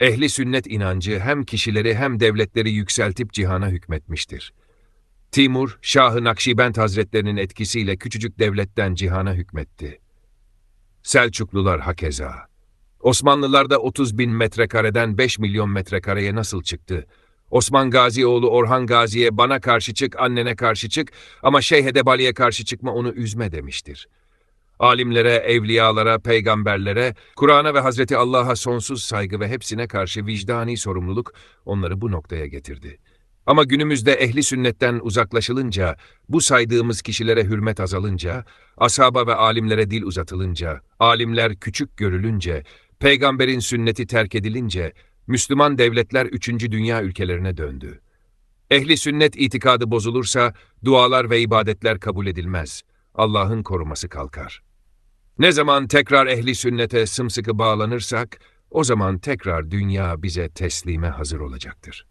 Ehli sünnet inancı hem kişileri hem devletleri yükseltip cihana hükmetmiştir. Timur, Şah-ı Nakşibend Hazretlerinin etkisiyle küçücük devletten cihana hükmetti. Selçuklular hakeza. Osmanlılar da 30 bin metrekareden 5 milyon metrekareye nasıl çıktı? Osman Gazi oğlu Orhan Gazi'ye bana karşı çık, annene karşı çık ama Şeyh Edebali'ye karşı çıkma onu üzme demiştir. Alimlere, evliyalara, peygamberlere, Kur'an'a ve Hazreti Allah'a sonsuz saygı ve hepsine karşı vicdani sorumluluk onları bu noktaya getirdi. Ama günümüzde ehli sünnetten uzaklaşılınca, bu saydığımız kişilere hürmet azalınca, ashaba ve alimlere dil uzatılınca, alimler küçük görülünce, peygamberin sünneti terk edilince, Müslüman devletler 3. dünya ülkelerine döndü. Ehli sünnet itikadı bozulursa, dualar ve ibadetler kabul edilmez. Allah'ın koruması kalkar. Ne zaman tekrar ehli sünnete sımsıkı bağlanırsak, o zaman tekrar dünya bize teslime hazır olacaktır.